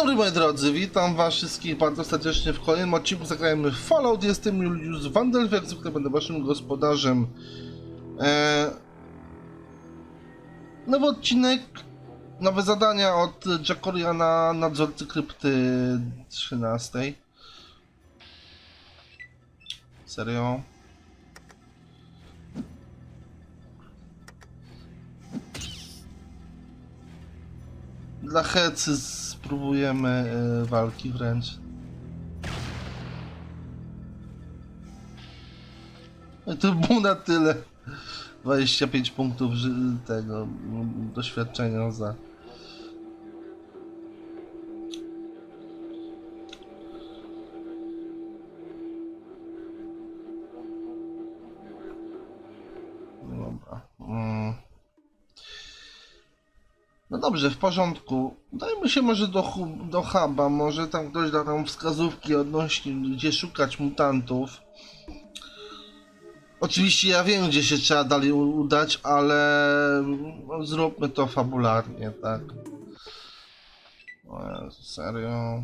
dobry moi drodzy, witam was wszystkich bardzo serdecznie w kolejnym odcinku Zagrajmy w Fallout. Jestem Julius Vandelw, jak zwykle będę waszym gospodarzem. Eee... Nowy odcinek, nowe zadania od Jacoriana, nadzorcy krypty 13. Serio? Dla Hecy spróbujemy e, walki wręcz. No To było na tyle. 25 punktów tego mm, doświadczenia za. Dobrze, w porządku. Dajmy się może do, do huba, może tam ktoś da nam wskazówki odnośnie gdzie szukać mutantów. Oczywiście ja wiem gdzie się trzeba dalej udać, ale no, zróbmy to fabularnie, tak. O Jezu, serio.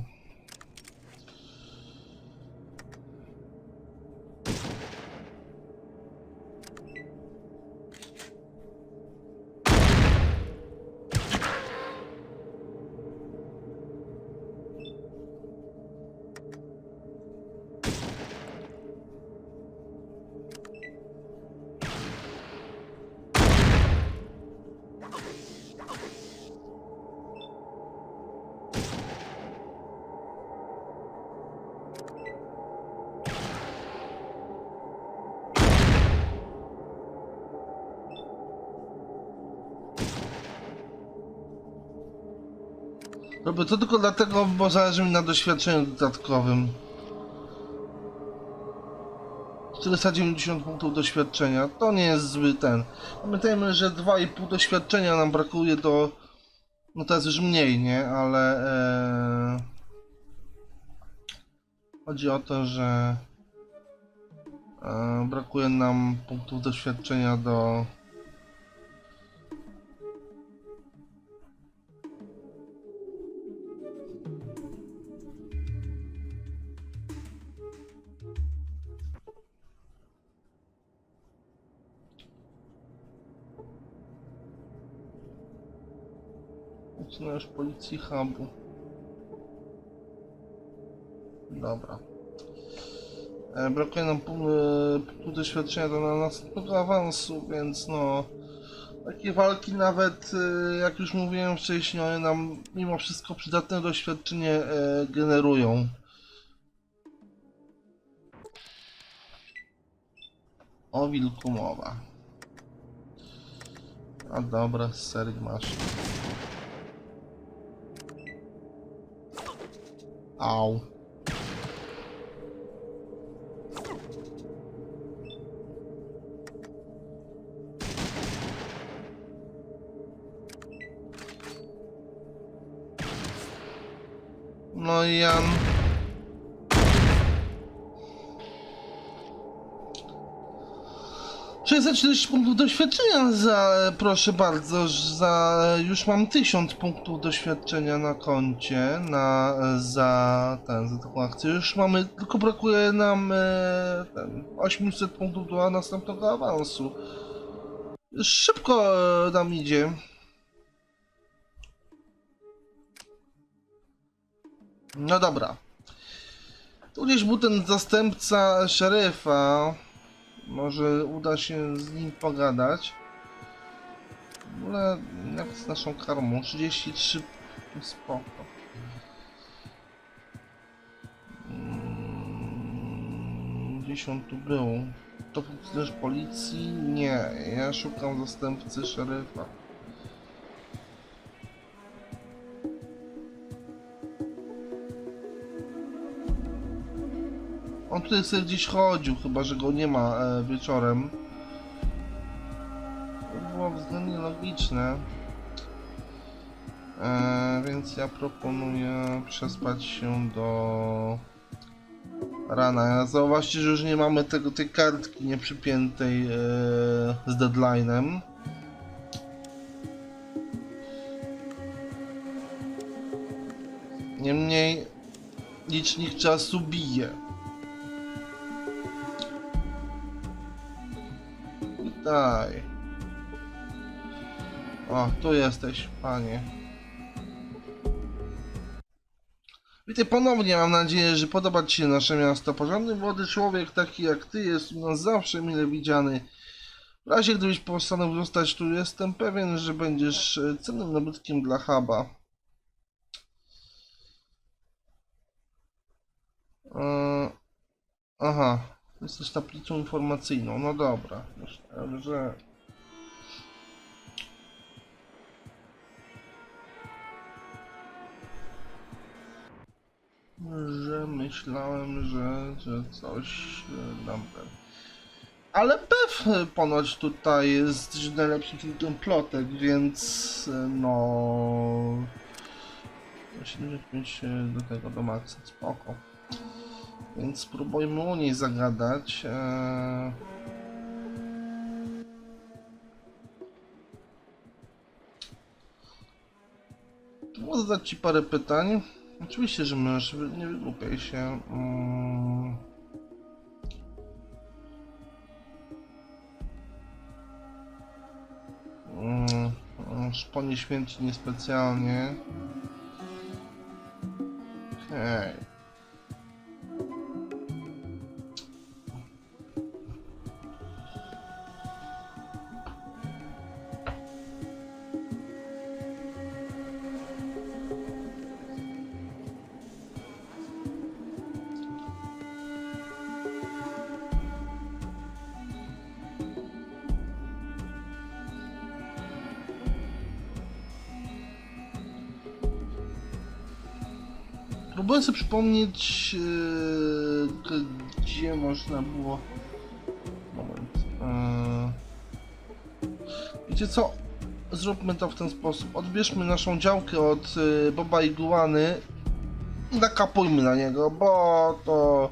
Robię to tylko dlatego, bo zależy mi na doświadczeniu dodatkowym. 490 punktów doświadczenia, to nie jest zły ten. Pamiętajmy, że 2,5 doświadczenia nam brakuje do... No teraz już mniej, nie? Ale... E... Chodzi o to, że... E, brakuje nam punktów doświadczenia do... Funkcjonariusz policji hubu. Dobra. E, brakuje nam pół, e, pół doświadczenia do następnego awansu, więc no... Takie walki nawet, e, jak już mówiłem wcześniej, one nam mimo wszystko przydatne doświadczenie e, generują. O wilku mowa. A dobra, serii masz. Au. No i Jan. ...640 punktów doświadczenia za, proszę bardzo, za, już mam 1000 punktów doświadczenia na koncie, na, za, ten, za taką akcję, już mamy, tylko brakuje nam e, ten, 800 punktów do następnego awansu. Szybko e, nam idzie. No dobra. Tu gdzieś był ten zastępca szeryfa. Może uda się z nim pogadać. W ogóle jak z naszą karmą? 33 spoko. Mm, Gdzieś on tu był. To funkcjonariusz policji? Nie, ja szukam zastępcy szeryfa. On tutaj sobie gdzieś chodził, chyba że go nie ma e, wieczorem. To było względnie logiczne. E, więc ja proponuję przespać się do rana. Zauważcie, że już nie mamy tego, tej kartki nieprzypiętej e, z deadline'em. Niemniej licznik czasu bije. Witaj. O, tu jesteś, panie. Witaj ponownie, mam nadzieję, że podoba Ci się nasze miasto. Porządny młody człowiek, taki jak Ty, jest u nas zawsze mile widziany. W razie gdybyś postanowił zostać tu, jestem pewien, że będziesz e, cennym nabytkiem dla huba. E, Aha, jesteś tablicą informacyjną, no dobra. Myślałem, że... że myślałem, że, że coś e, nam ten. Ale Bev e, ponoć tutaj jest najlepszym filtrem plotek, więc e, no... 75 do tego do maksa, spoko. Więc spróbujmy u niej zagadać. Eee... Mogę zadać Ci parę pytań. Oczywiście, że możesz, nie wygłupiaj się. Mm. Mm, Szponie śmierci niespecjalnie. Okej. Próbuję przypomnieć, yy, gdzie można było. Moment. Yy. Wiecie co? Zróbmy to w ten sposób. Odbierzmy naszą działkę od yy, Boba Iguany nakapujmy na niego, bo to.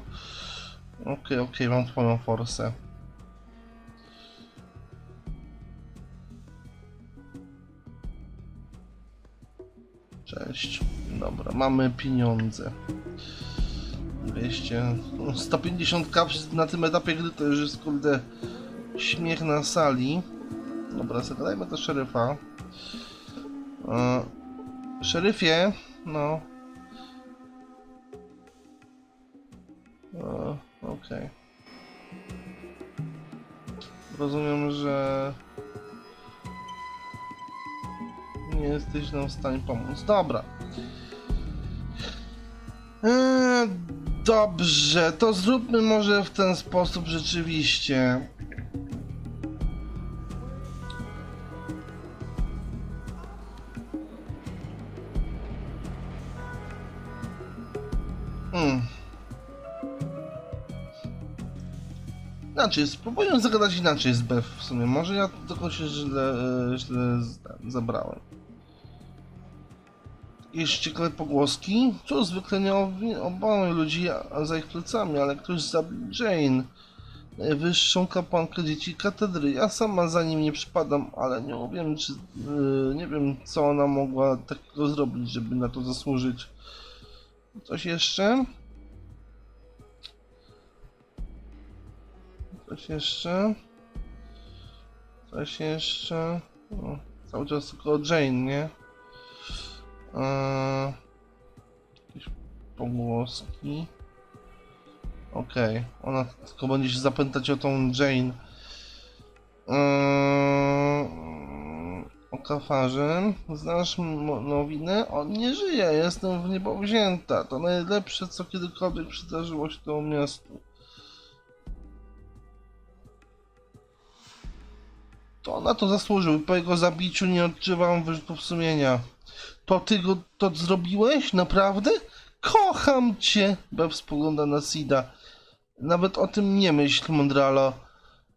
Okej, okej, mam twoją forsę. Cześć. Dobra, mamy pieniądze. 200. 150 kaps na tym etapie gdy to już jest kurde śmiech na sali. Dobra, zagadajmy do szeryfa. E, szeryfie, no. E, Okej. Rozumiem, że nie jesteś nam w stanie pomóc. Dobra. Eee, dobrze, to zróbmy może w ten sposób rzeczywiście. Hmm. Inaczej, spróbuję zagadać inaczej z Bev w sumie. Może ja tylko się źle, e, źle zabrałem. Jakieś ciekawe pogłoski? Co zwykle nie obawiam ludzi za ich plecami, ale ktoś zabił Jane, najwyższą kapłankę dzieci katedry. Ja sama za nim nie przypadam, ale nie wiem, czy yy, nie wiem, co ona mogła takiego zrobić, żeby na to zasłużyć. Coś jeszcze? Coś jeszcze? Coś jeszcze? O, cały czas tylko Jane, nie? Eee, jakieś pogłoski. Okej, ona tylko będzie się zapętać o tą Jane. Eee, o kafarze. Znasz nowinę? On nie żyje, jestem w niebo wzięta. To najlepsze, co kiedykolwiek przydarzyło się temu miastu. To na to zasłużył. Po jego zabiciu nie odczuwam wyrzutów sumienia. To ty go to zrobiłeś? Naprawdę? Kocham cię! Bev spogląda na Sida. Nawet o tym nie myśl, Mondralo.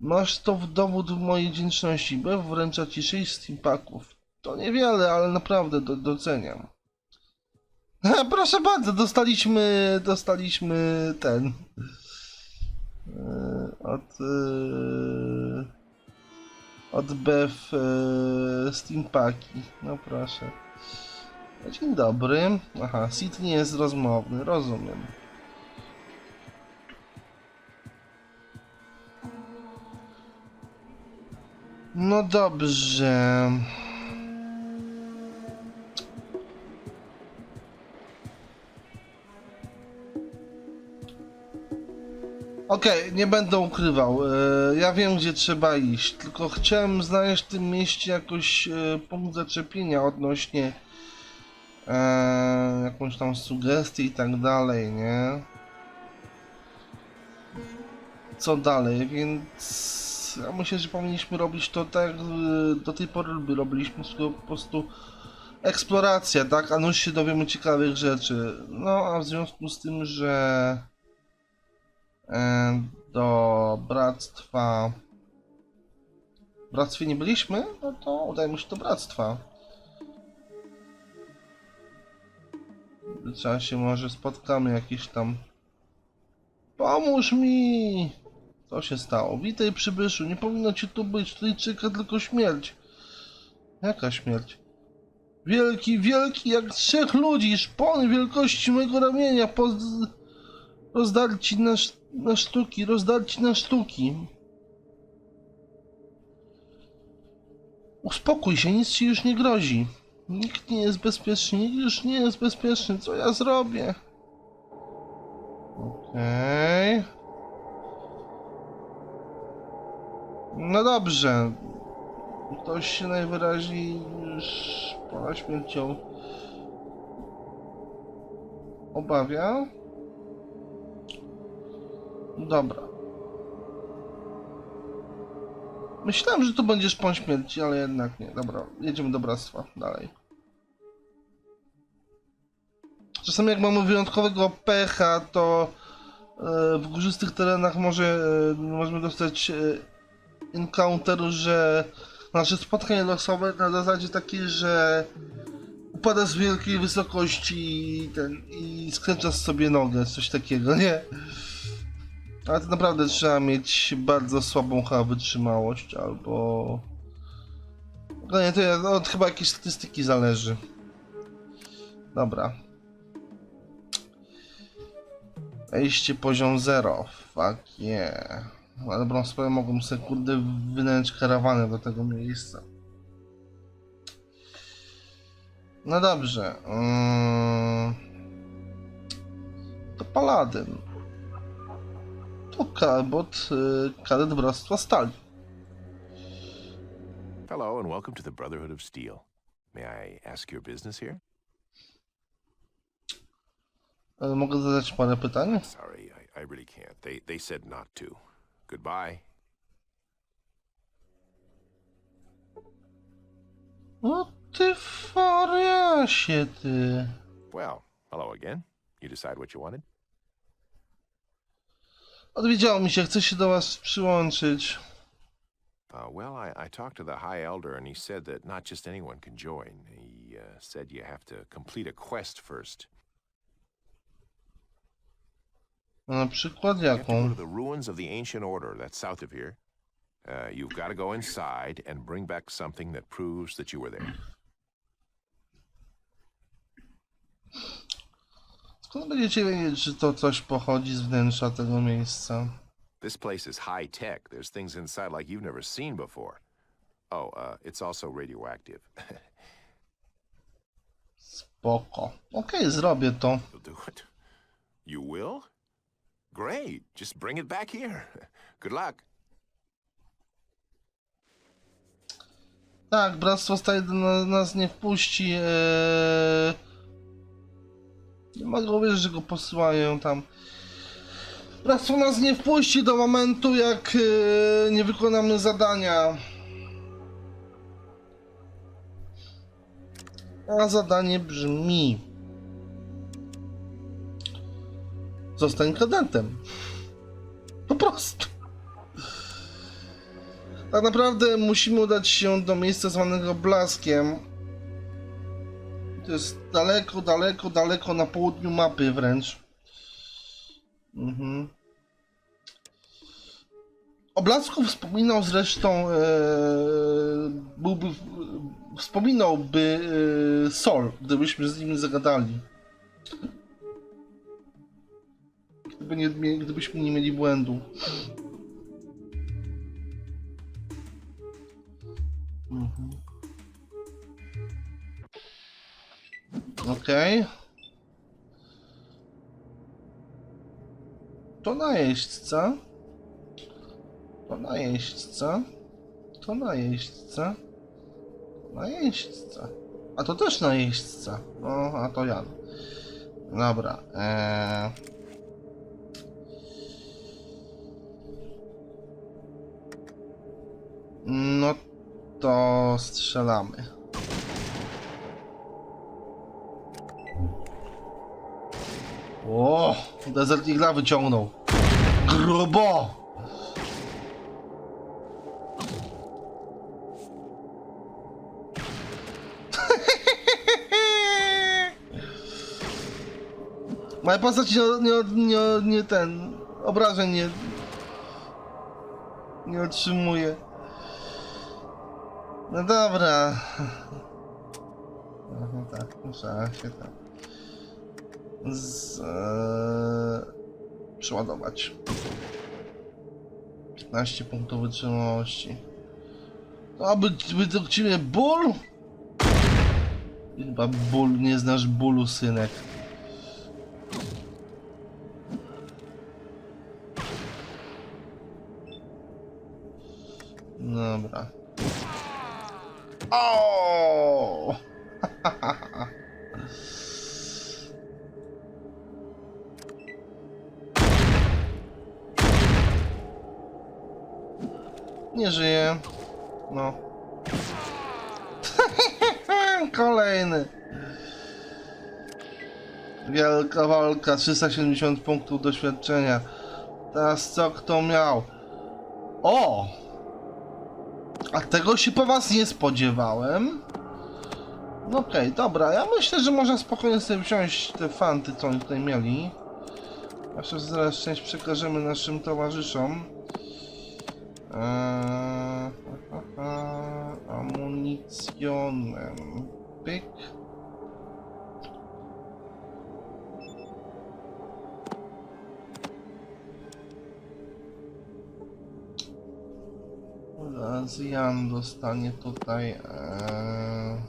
Masz to w dowód mojej wdzięczności. Bev wręcza ci 6 steampaków. To niewiele, ale naprawdę do, doceniam. Proszę bardzo, dostaliśmy, dostaliśmy ten. e, Od. e, Od Bev e, steampaki. No proszę. Dzień dobry. Aha, Sid nie jest rozmowny, rozumiem. No dobrze. Okej, nie będę ukrywał. E, ja wiem, gdzie trzeba iść. Tylko chciałem znaleźć w tym mieście jakoś e, punkt zaczepienia odnośnie e, jakąś tam sugestię i tak dalej, nie? Co dalej, więc ja myślę, że powinniśmy robić to tak, e, do tej pory robiliśmy, tylko po prostu eksploracja, tak? A nuż się dowiemy ciekawych rzeczy. No, a w związku z tym, że e, do bractwa. Bractwie nie byliśmy? No to udajmy się do bractwa. Się może spotkamy jakieś tam. Pomóż mi! Co się stało? Witaj przybyszu, nie powinno ci tu być, tutaj czeka tylko śmierć. Jaka śmierć? Wielki, wielki, jak trzech ludzi, szpony wielkości mojego ramienia, poz... rozdarci na, sz- na sztuki, rozdarci na sztuki. Uspokój się, nic ci już nie grozi. Nikt nie jest bezpieczny, nikt już nie jest bezpieczny. Co ja zrobię? Okej. No dobrze. Ktoś się najwyraźniej już ponad śmiercią obawia. Dobra. Myślałem, że to będzie szpon śmierci, ale jednak nie. Dobra, jedziemy do bractwa dalej. Czasami jak mamy wyjątkowego pecha, to e, w górzystych terenach może e, możemy dostać e, encounter, że nasze spotkanie losowe na zasadzie takiej, że upada z wielkiej wysokości i, ten, i skręca sobie nogę, coś takiego, nie? Ale to naprawdę trzeba mieć bardzo słabą chyba wytrzymałość, albo... No nie, to od chyba jakiejś statystyki zależy. Dobra. Wejście poziom 0. Fuck yeah. Na dobrą sprawę mogą sobie kurde wynająć karawanę do tego miejsca. No dobrze. Yy... To Paladyn. To Kabot, y, kadet Bractwa Stali. Hello, and welcome to the Brotherhood of Steel. May I ask your business here? Y, Mogę zadać parę pytań? Sorry, I, I really can't. They they said not to. Goodbye. No ty fariasie ty. Well, hello again. You decide what you wanted? Odwiedziało mi się, chcę się do was przyłączyć. Uh, well, I, I talked to the High Elder, and he said that not just anyone can join. He uh, said you have to complete a quest first. No, na przykład You have to go jaką? the ruins of the Ancient Order that's south of here. Uh, you've got to go inside and bring back something that proves that you were there. Skąd będziecie wiedzieć, czy to coś pochodzi z wnętrza tego miejsca? This place is high tech. There's things inside like you've never seen before. Oh, uh, it's also radioactive. Spoko. Okej, zrobię to. You'll do it. You will? Great. Just bring it back here. Good luck. Tak, Bractwo do na- nas nie wpuści. Eee... Nie mogę uwierzyć, że go posyłają tam. Bractwo nas nie wpuści do momentu, jak eee, nie wykonamy zadania. A zadanie brzmi... Zostań kadetem. Po prostu. Tak naprawdę musimy udać się do miejsca zwanego Blaskiem. To jest daleko, daleko, daleko na południu mapy wręcz. Mhm. O Blasku wspominał zresztą, e, byłby wspominałby yy, Sol, gdybyśmy z nim zagadali. Gdyby nie, gdybyśmy nie mieli błędu. Mhm. Okej. To najeźdźca. To najeźdźca. To najeźdźca. Najeźdźca. A to też najeźdźca. No, a to ja. Dobra. Eee... No to strzelamy. O, Desert Eagle'a wyciągnął. Grubo! Moja postać nie, nie, nie, nie ten. Obrażeń nie. Nie otrzymuje. No dobra. No tak, muszę się tam. Z, e, przeładować. 15 punktów wytrzymałości. To aby by ciebie ból? Chyba ból, nie znasz bólu, synek. Dobra. O! Nie żyje. No. Kolejny. Wielka walka, 370 punktów doświadczenia. Teraz co kto miał? O! A tego się po was nie spodziewałem. No okej, dobra, ja myślę, że można spokojnie sobie wziąć te fanty, co oni tutaj mieli. Jeszcze zaraz część przekażemy naszym towarzyszom. Eee, ha, ha, amunicjonem. Pyk. Zaraz Jan dostanie tutaj. Eee...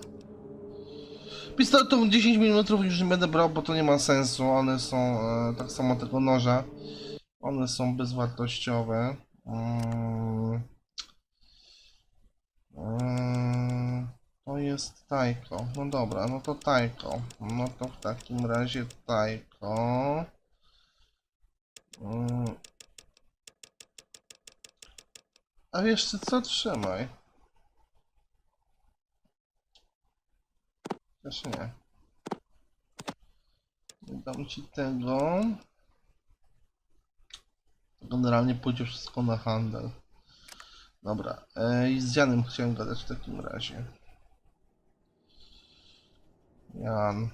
Pistoletów 10 mm już nie będę brał, bo to nie ma sensu. One są e, tak samo tego noża. One są bezwartościowe. Mm. Mm, To jest tajko. No dobra, no to tajko. No to w takim razie tajko. Mm. A wiesz co? Trzymaj. Też nie. Nie dam ci tego. Generalnie pójdzie wszystko na handel. Dobra, e, i z Janem chciałem gadać w takim razie. Jan.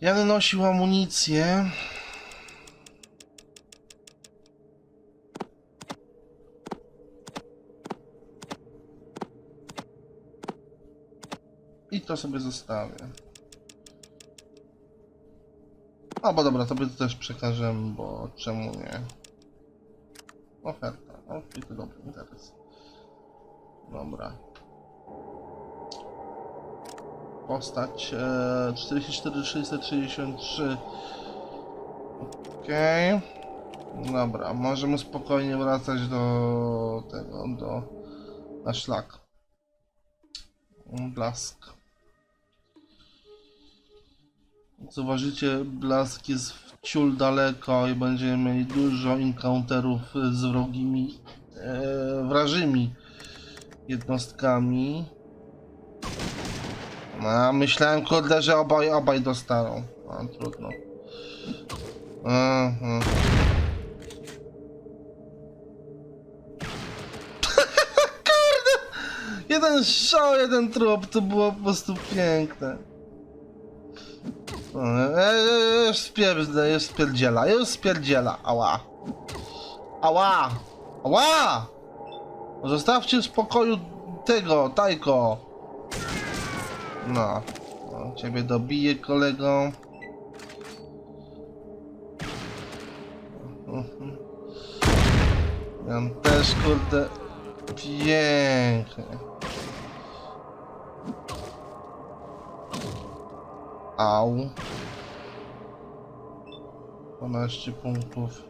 Jan nosił amunicję. I to sobie zostawię. A, bo dobra, to też przekażemy, bo czemu nie? Oferta. I to dobry interes. Dobra. Postać e, 44 663. Okej. Dobra, możemy spokojnie wracać do tego, do na szlak. Blask. Zauważycie, blask jest w ciul daleko i będziemy mieli dużo encounterów z wrogimi, e, wrażymi jednostkami. A, myślałem, kurde, że obaj, obaj dostaną. A, trudno. Mhm. Jeden strzał, jeden trup, to było po prostu piękne. E, e, już spierdzę, już spierdziela, już spierdziela, ała. Ała! Ała! Zostawcie w spokoju tego, Tajko. No. no ciebie dobiję, kolego. Ja też, kurde. Pięknie. Au. 12 punktów.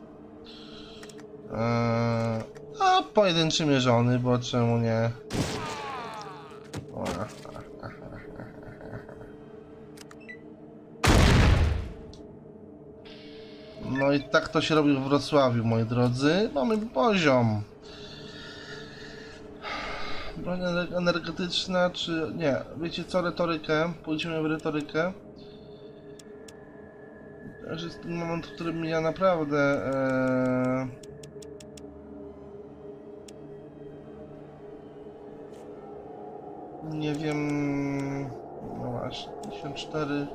Eee, a pojedynczy mierzony, bo czemu nie? No i tak to się robi w Wrocławiu, moi drodzy. Mamy poziom. Broń ener- energetyczna, czy... Nie, wiecie co, retorykę. Pójdziemy w retorykę. Już jest ten moment, w którym ja naprawdę... E... Nie wiem... No właśnie, 54...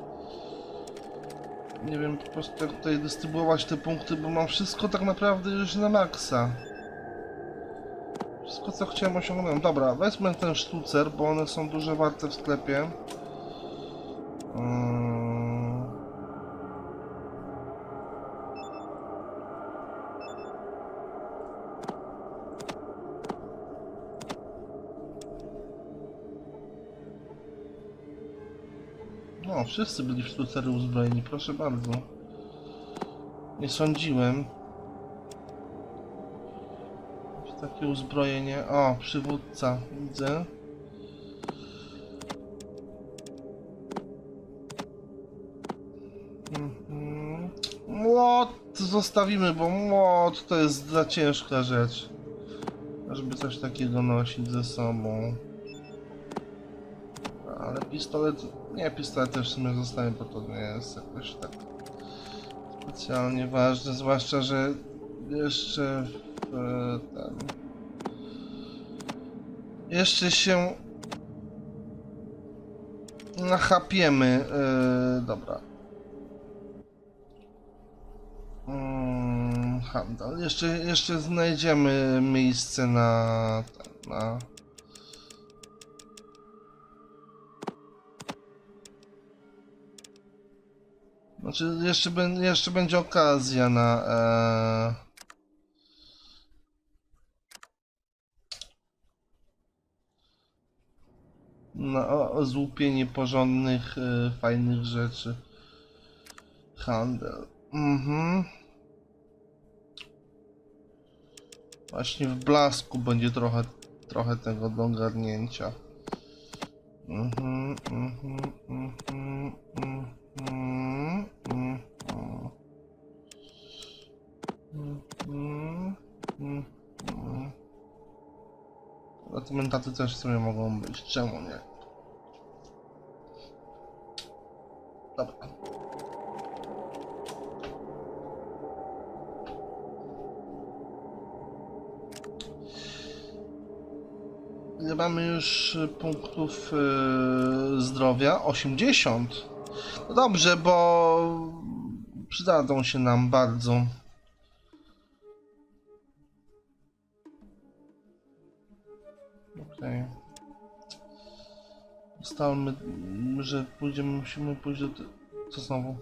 Nie wiem po prostu jak tutaj dystrybuować te punkty, bo mam wszystko tak naprawdę już na maksa. Wszystko co chciałem osiągnąłem. Dobra, wezmę ten sztucer, bo one są duże warte w sklepie. Mm. No, wszyscy byli w sztucery uzbrojeni, proszę bardzo. Nie sądziłem. Takie uzbrojenie. O, przywódca, widzę. Mhm. Młot zostawimy, bo młot to jest za ciężka rzecz. Żeby coś takiego nosić ze sobą. Ale pistolet... Nie, pistolet też w sumie zostanie, bo to nie jest jakoś tak specjalnie ważne, zwłaszcza, że jeszcze w e, ten... Jeszcze się nachapiemy. E, dobra. Mm, handel. Jeszcze, jeszcze znajdziemy miejsce na... na... Znaczy, jeszcze, jeszcze będzie okazja na. E... Na o, złupienie porządnych, e, fajnych rzeczy. Handel. Mhm. Właśnie w blasku będzie trochę, trochę tego do ogarnięcia. Mhm, mhm, mhm, mhm, Mhm, mhm. Atymentaty też w sumie mogą być, czemu nie? Dobra. Ile mamy już punktów y, zdrowia? 80. Dobrze, bo przydadzą się nam bardzo. Okej. Ustalmy, że pójdziemy, musimy pójść do... Co znowu?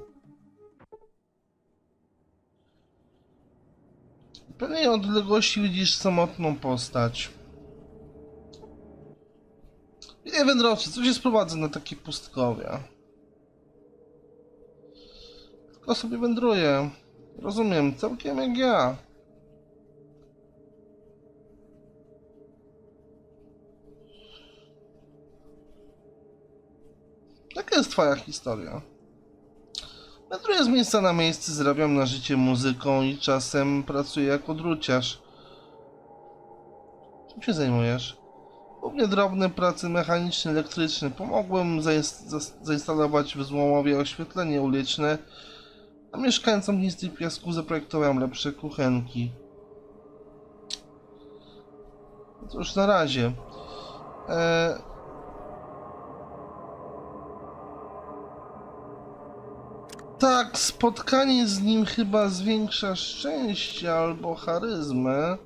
W pewnej odległości widzisz samotną postać. Nie wędrowcy, co się sprowadza na takie pustkowia? Tylko sobie wędruję. Rozumiem, całkiem jak ja. Jaka jest twoja historia? Wędruję z miejsca na miejsce, zarabiam na życie muzyką i czasem pracuję jako druciarz. Czym się zajmujesz? Głównie drobne prace mechaniczne, elektryczne. Pomogłem zains- zas- zainstalować w Złomowie oświetlenie uliczne, a mieszkańcom Gnisty Piasku zaprojektowałem lepsze kuchenki. No to już na razie. E... Tak, spotkanie z nim chyba zwiększa szczęście albo charyzmę.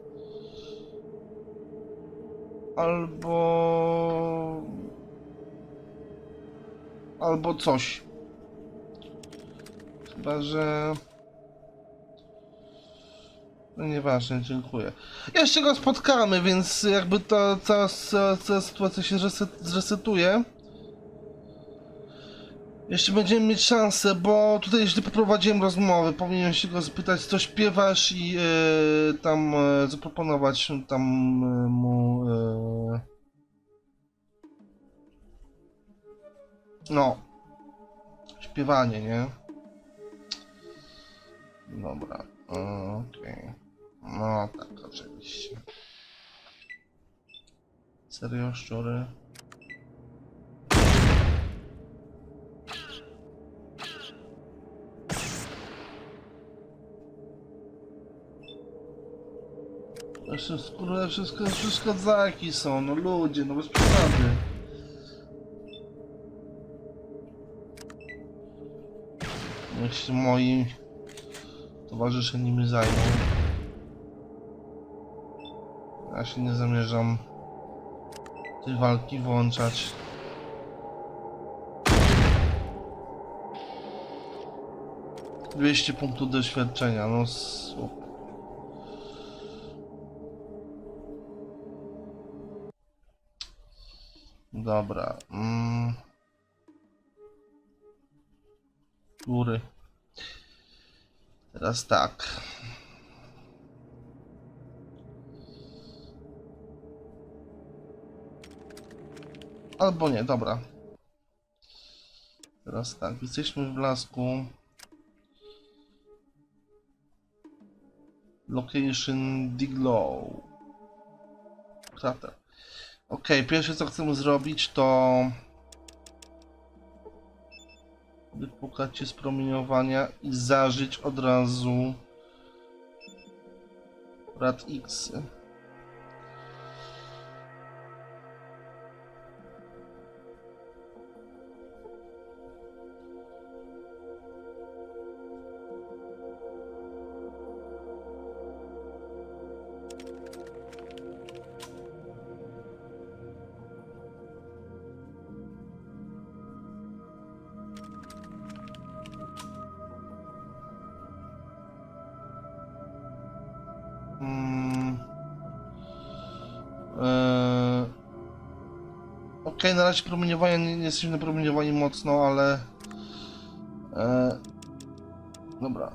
albo albo coś. Chyba, że no nieważne, dziękuję. Jeszcze go spotkamy, więc jakby to cała, cała, cała sytuacja się zreset, zresetuje. Jeszcze będziemy mieć szansę, bo tutaj źle poprowadziłem rozmowę. Powinienem się go spytać, co śpiewasz i e, tam e, zaproponować tam e, mu. No. Śpiewanie, nie? Dobra. Okej. No tak, oczywiście. Serio, szczury? Jeszcze skóry, wszystko, przeszkadzaki są, no ludzie, no bez przesady. Niech się moi towarzysze nimi zajmą. Ja się nie zamierzam tej walki włączać. Dwieście punktów doświadczenia, no super. Dobra. Mm. Góry. Teraz tak. Albo nie, dobra. Teraz tak, jesteśmy w blasku. Location Diglow. Krater. Ok, pierwsze co chcemy zrobić to wypukać się z promieniowania i zażyć od razu rad X. Mm. Eee. Okej, na razie promieniowania nie, nie jesteśmy napromieniowani mocno, ale. Eee. Dobra.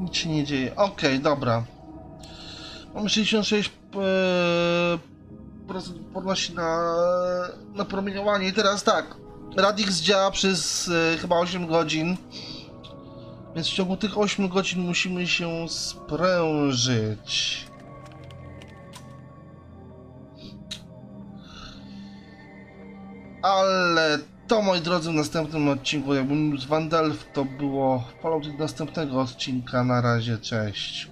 Nic się nie dzieje. Okej, dobra. Mamy 66 eee, procent podnosi na, na promieniowanie. I teraz tak. Radix działa przez e, chyba 8 godzin. Więc w ciągu tych 8 godzin musimy się sprężyć. Ale to moi drodzy w następnym odcinku, jakbym z Wandelf to było w następnego odcinka. Na razie, cześć.